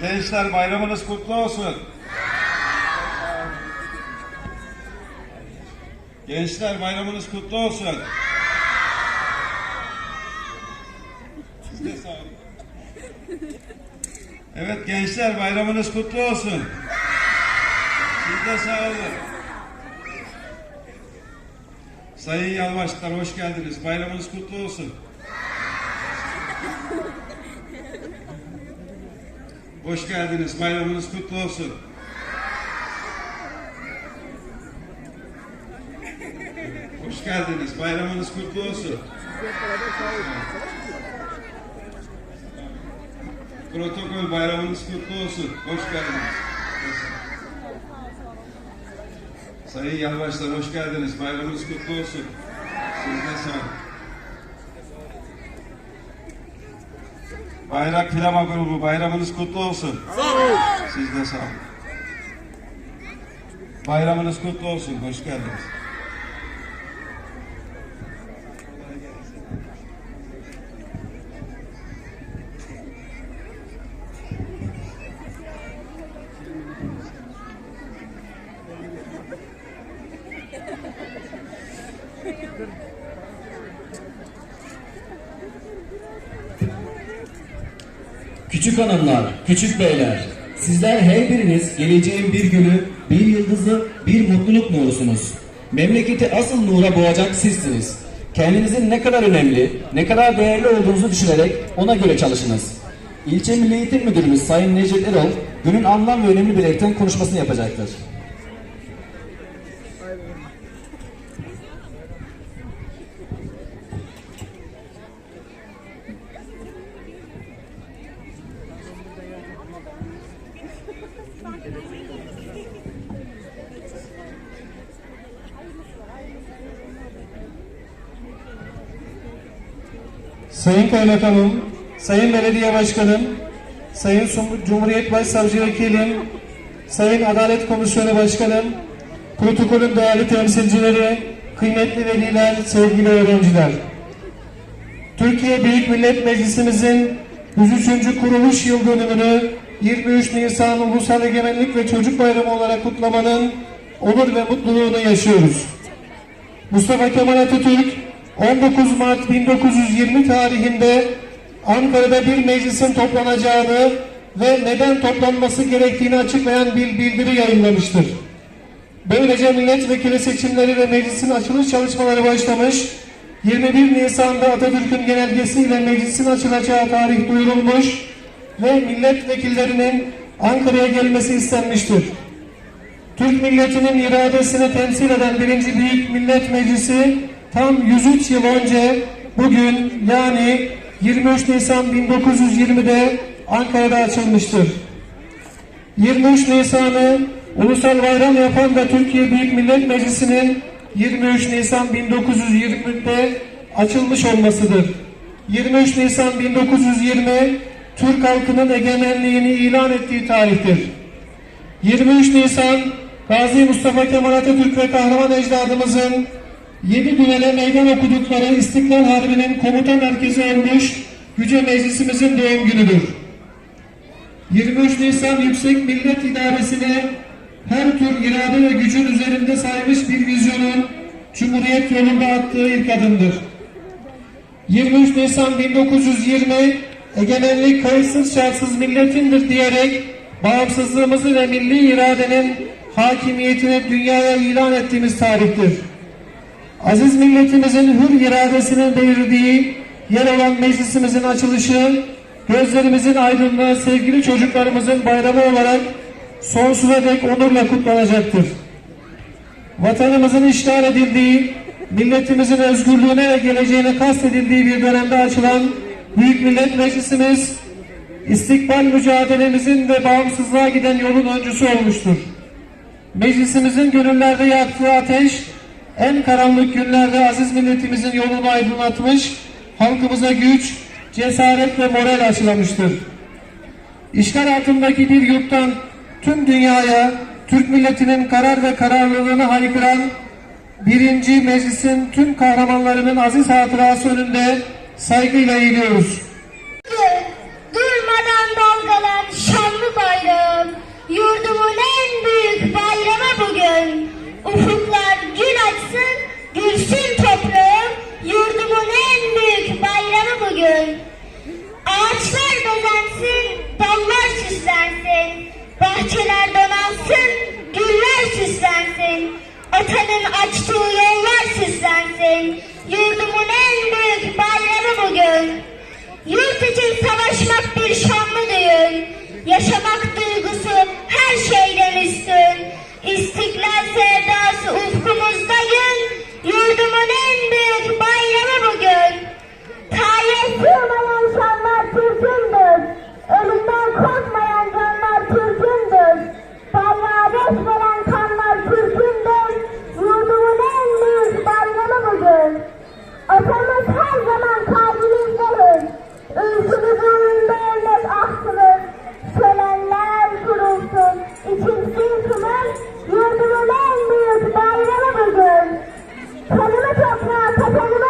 Gençler bayramınız kutlu olsun. Gençler bayramınız kutlu olsun. Siz sağ olun. Evet gençler bayramınız kutlu olsun. Siz de sağ olun. Sayın Yalvaçlar hoş geldiniz. Bayramınız kutlu olsun. Hoş geldiniz. Bayramınız kutlu olsun. Hoş geldiniz. Bayramınız kutlu olsun. Protokol bayramınız kutlu olsun. Hoş geldiniz. Sayın Yalvaçlar hoş geldiniz. Bayramınız kutlu olsun. Siz de sağ Bayrak Filama Grubu bayramınız kutlu olsun. Siz de sağ olun. Bayramınız kutlu olsun. Hoş geldiniz. Küçük hanımlar, küçük beyler, sizler her biriniz geleceğin bir günü, bir yıldızı, bir mutluluk nurusunuz. Memleketi asıl nura boğacak sizsiniz. Kendinizin ne kadar önemli, ne kadar değerli olduğunuzu düşünerek ona göre çalışınız. İlçe Milli Eğitim Müdürümüz Sayın Necdet Erol, günün anlam ve önemli belirten konuşmasını yapacaktır. Sayın Kaymakamım, Sayın Belediye Başkanım, Sayın Cumhuriyet Başsavcı Vekilim, Sayın Adalet Komisyonu Başkanım, protokolün değerli temsilcileri, kıymetli veliler, sevgili öğrenciler. Türkiye Büyük Millet Meclisimizin 103. kuruluş yıl dönümünü 23 Nisan Ulusal Egemenlik ve Çocuk Bayramı olarak kutlamanın onur ve mutluluğunu yaşıyoruz. Mustafa Kemal Atatürk 19 Mart 1920 tarihinde Ankara'da bir meclisin toplanacağını ve neden toplanması gerektiğini açıklayan bir bildiri yayınlamıştır. Böylece milletvekili seçimleri ve meclisin açılış çalışmaları başlamış. 21 Nisan'da Atatürk'ün genelgesiyle meclisin açılacağı tarih duyurulmuş ve milletvekillerinin Ankara'ya gelmesi istenmiştir. Türk milletinin iradesini temsil eden birinci Büyük Millet Meclisi tam 103 yıl önce bugün yani 23 Nisan 1920'de Ankara'da açılmıştır. 23 Nisan'ı ulusal bayram yapan da Türkiye Büyük Millet Meclisi'nin 23 Nisan 1920'de açılmış olmasıdır. 23 Nisan 1920 Türk halkının egemenliğini ilan ettiği tarihtir. 23 Nisan Gazi Mustafa Kemal Atatürk ve kahraman ecdadımızın yedi düvele meydan okudukları İstiklal Harbi'nin komuta merkezi olmuş Yüce Meclisimizin doğum günüdür. 23 Nisan Yüksek Millet İdaresi'ne her tür irade ve gücün üzerinde saymış bir vizyonun Cumhuriyet yolunda attığı ilk adımdır. 23 Nisan 1920 egemenlik kayıtsız şartsız milletindir diyerek bağımsızlığımızı ve milli iradenin hakimiyetini dünyaya ilan ettiğimiz tarihtir. Aziz milletimizin hür iradesinin belirdiği yer olan meclisimizin açılışı gözlerimizin aydınlığı sevgili çocuklarımızın bayramı olarak sonsuza dek onurla kutlanacaktır. Vatanımızın işgal edildiği, milletimizin özgürlüğüne ve geleceğine kastedildiği bir dönemde açılan Büyük Millet Meclisimiz, istikbal mücadelemizin ve bağımsızlığa giden yolun öncüsü olmuştur. Meclisimizin gönüllerde yaktığı ateş, en karanlık günlerde aziz milletimizin yolunu aydınlatmış, halkımıza güç, cesaret ve moral aşılamıştır. İşgal altındaki bir yurttan tüm dünyaya Türk milletinin karar ve kararlılığını haykıran birinci meclisin tüm kahramanlarının aziz hatırası önünde saygıyla eğiliyoruz. Durmadan dalgalan şanlı bayrağım, yurdumun en büyük bayramı bugün. Ufuklar gül açsın, gülsün toprağım, yurdumun en büyük bayramı bugün. Ağaçlar bezensin, dallar süslensin, bahçeler donansın, güller süslensin. Atanın açtığı yollar süslensin, yurdumun en büyük Türkiye'nin bayramı bugün. Yurt için savaşmak bir şanlı düğün. Yaşamak duygusu her şeyden üstün. İstiklal sevdası ufku Thank you.